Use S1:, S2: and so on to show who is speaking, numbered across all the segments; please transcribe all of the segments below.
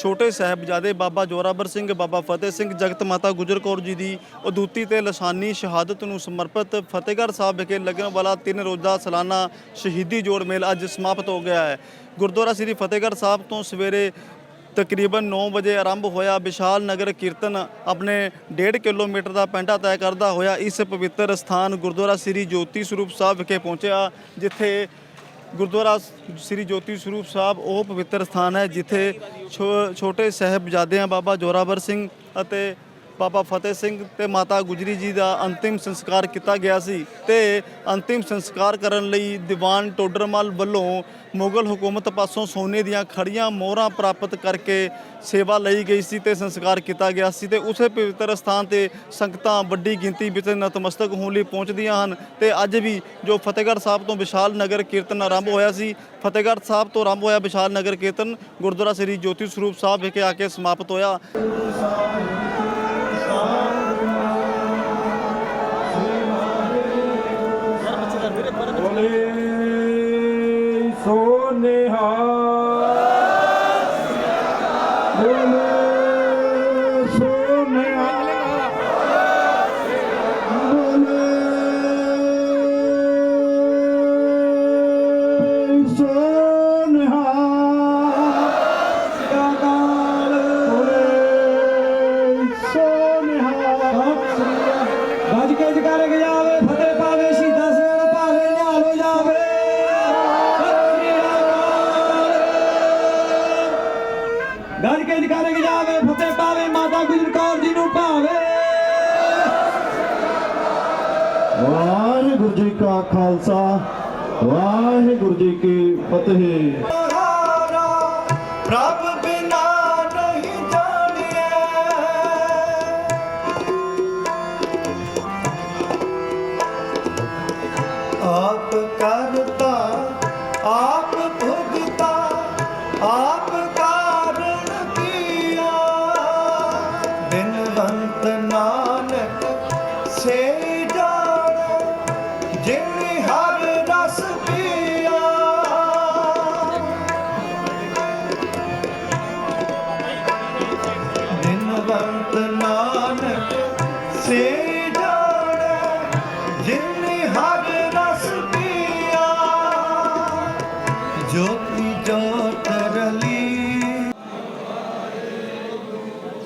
S1: ਛੋਟੇ ਸਾਹਿਬਜ਼ਾਦੇ ਬਾਬਾ ਜੋਰਾਵਰ ਸਿੰਘ, ਬਾਬਾ ਫਤਿਹ ਸਿੰਘ, ਜਗਤ ਮਾਤਾ ਗੁਜਰ ਕੌਰ ਜੀ ਦੀ ਅਦੂਤੀ ਤੇ ਲਸਾਨੀ ਸ਼ਹਾਦਤ ਨੂੰ ਸਮਰਪਿਤ ਫਤਿਹਗੜ੍ਹ ਸਾਹਿਬ ਵਿਖੇ ਲੱਗਣ ਵਾਲਾ ਤਿੰਨ ਰੋਜ਼ਾ ਸਾਲਾਨਾ ਸ਼ਹੀਦੀ ਜੋੜ ਮੇਲ ਅੱਜ ਸਮਾਪਤ ਹੋ ਗਿਆ ਹੈ। ਗੁਰਦੁਆਰਾ ਸ੍ਰੀ ਫਤਿਹਗੜ੍ਹ ਸਾਹਿਬ ਤੋਂ ਸਵੇਰੇ ਤਕਰੀਬਨ 9 ਵਜੇ ਆਰੰਭ ਹੋਇਆ। ਵਿਸ਼ਾਲ ਨਗਰ ਕੀਰਤਨ ਆਪਣੇ 1.5 ਕਿਲੋਮੀਟਰ ਦਾ ਪੈਂਡਾ ਤੈਅ ਕਰਦਾ ਹੋਇਆ। ਇਸ ਪਵਿੱਤਰ ਸਥਾਨ ਗੁਰਦੁਆਰਾ ਸ੍ਰੀ ਜੋਤੀ ਸਰੂਪ ਸਾਹਿਬ ਵਿਖੇ ਪਹੁੰਚਿਆ, ਜਿੱਥੇ ਗੁਰਦੁਆਰਾ ਸ੍ਰੀ ਜੋਤੀ ਸਰੂਪ ਸਾਹਿਬ ਉਹ ਪਵਿੱਤਰ ਸਥਾਨ ਹੈ ਜਿੱਥੇ ਛੋ- ਛੋਟੇ ਸਾਹਿਬਜ਼ਾਦਿਆਂ ਬਾਬਾ ਜੋਰਾਵਰ ਸਿੰਘ ਅਤੇ ਬਾਬਾ ਫਤਿਹ ਸਿੰਘ ਤੇ ਮਾਤਾ ਗੁਜਰੀ ਜੀ ਦਾ ਅੰਤਿਮ ਸੰਸਕਾਰ ਕੀਤਾ ਗਿਆ ਸੀ ਤੇ ਅੰਤਿਮ ਸੰਸਕਾਰ ਕਰਨ ਲਈ ਦੀਵਾਨ ਟੋਡਰਮਲ ਵੱਲੋਂ ਮੁਗਲ ਹਕੂਮਤ ਪਾਸੋਂ ਸੋਨੇ ਦੀਆਂ ਖੜੀਆਂ ਮੋਹਰਾਂ ਪ੍ਰਾਪਤ ਕਰਕੇ ਸੇਵਾ ਲਈ ਗਈ ਸੀ ਤੇ ਸੰਸਕਾਰ ਕੀਤਾ ਗਿਆ ਸੀ ਤੇ ਉਸੇ ਪਵਿੱਤਰ ਸਥਾਨ ਤੇ ਸੰਗਤਾਂ ਵੱਡੀ ਗਿਣਤੀ ਵਿੱਚ ਨਤਮਸਤਕ ਹੋਣ ਲਈ ਪਹੁੰਚਦੀਆਂ ਹਨ ਤੇ ਅੱਜ ਵੀ ਜੋ ਫਤਿਹਗੜ੍ਹ ਸਾਹਿਬ ਤੋਂ ਵਿਸ਼ਾਲ ਨਗਰ ਕੀਰਤਨ ਆਰੰਭ ਹੋਇਆ ਸੀ, ਫਤਿਹਗੜ੍ਹ ਸਾਹਿਬ ਤੋਂ ਆਰੰਭ ਹੋਇਆ ਵਿਸ਼ਾਲ ਨਗਰ ਕੀਰਤਨ ਗੁਰਦੁਆਰਾ ਸ੍ਰੀ ਜੋਤੀ ਸਰੂਪ ਸਾਹਿਬ ਵਿਖੇ ਆ ਕੇ ਸਮਾਪਤ ਹੋਇਆ।
S2: ਬੋਲੇ ਸੋ ਨਿਹਾਲ ਬੋਲੇ ਸੋ ਬੋਲੇ ਸੋ ਨਿਹਾਲ ਬੋਲੇ ਸੋ ਨਿਹਾਲ ਕੇ ਜਕਾਰ ਜਾਵੇ ਗੱਜ ਕੇ ਜਕਾਰ ਜਾਵੇ ਫਤਿਹ ਪਾਵੇ ਮਾਤਾ ਗੁਜਰ ਕੌਰ ਜੀ ਨੂੰ ਭਾਵੇ। ਵਾਹਿਗੁਰੂ ਜੀ ਕਾ ਖਾਲਸਾ ਵਾਹਿਗੁਰੂ ਜੀ ਕੀ ਫਤਿਹ।
S3: ਰੱਬ ਬਿਨਾ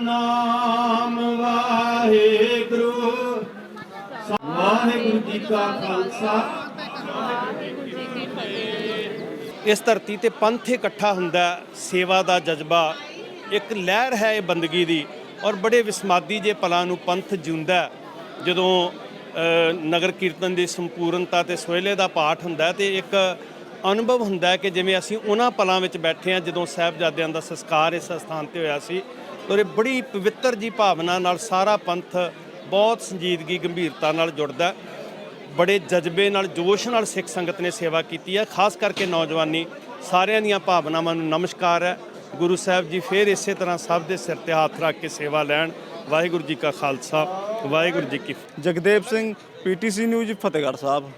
S2: ਸਤਨਾਮ ਵਾਹਿਗੁਰੂ। ਵਾਹਿਗੁਰੂ ਜੀ ਕਾ ਖਾਲਸਾ।
S4: ਇਸ ਧਰਤੀ ਤੇ ਪੰਥ ਇਕੱਠਾ ਹੁੰਦਾ ਸੇਵਾ ਦਾ ਜਜ਼ਬਾ। ਇੱਕ ਲਹਿਰ ਹੈ ਇਹ ਬੰਦਗੀ ਦੀ ਔਰ ਬੜੇ ਵਿਸਮਾਦੀ ਜੇ ਪਲਾਂ ਨੂੰ ਪੰਥ ਜਿਉਂਦਾ ਜਦੋਂ ਨਗਰ ਕੀਰਤਨ ਦੀ ਸੰਪੂਰਨਤਾ ਤੇ ਸੋਹਲੇ ਦਾ ਪਾਠ ਹੁੰਦਾ ਹੈ ਤੇ ਇੱਕ ਅਨੁਭਵ ਹੁੰਦਾ ਕਿ ਜਿਵੇਂ ਅਸੀਂ ਉਹਨਾਂ ਪਲਾਂ ਵਿੱਚ ਬੈਠੇ ਹਾਂ, ਜਦੋਂ ਸਾਹਿਬਜ਼ਾਦਿਆਂ ਦਾ ਸੰਸਕਾਰ ਇਸ ਸਥਾਨ ਤੇ ਹੋਇਆ ਸੀ ਔਰ ਇਹ ਬੜੀ ਪਵਿੱਤਰ ਜੀ ਭਾਵਨਾ ਨਾਲ ਸਾਰਾ ਪੰਥ ਬਹੁਤ ਸੰਜੀਦਗੀ, ਗੰਭੀਰਤਾ ਨਾਲ ਜੁੜਦਾ ਬੜੇ ਜਜ਼ਬੇ ਨਾਲ, ਜੋਸ਼ ਨਾਲ ਸਿੱਖ ਸੰਗਤ ਨੇ ਸੇਵਾ ਕੀਤੀ ਹੈ। ਖਾਸ ਕਰਕੇ ਨੌਜਵਾਨੀ, ਸਾਰਿਆਂ ਦੀਆਂ ਭਾਵਨਾਵਾਂ ਨੂੰ ਨਮਸਕਾਰ ਹੈ। ਗੁਰੂ ਸਾਹਿਬ ਜੀ ਫੇਰ ਇਸੇ ਤਰ੍ਹਾਂ ਸਭ ਦੇ ਸਿਰ ਤੇ ਹੱਥ ਰੱਖ ਕੇ ਸੇਵਾ ਲੈਣ। ਵਾਹਿਗੁਰੂ ਜੀ ਕਾ ਖਾਲਸਾ, ਵਾਹਿਗੁਰੂ ਜੀ ਕੀ
S1: ਜਗਦੇਵ ਸਿੰਘ, ਪੀਟੀਸੀ ਨਿਊਜ਼, ਫਤਿਹਗੜ੍ਹ ਸਾਹਿਬ।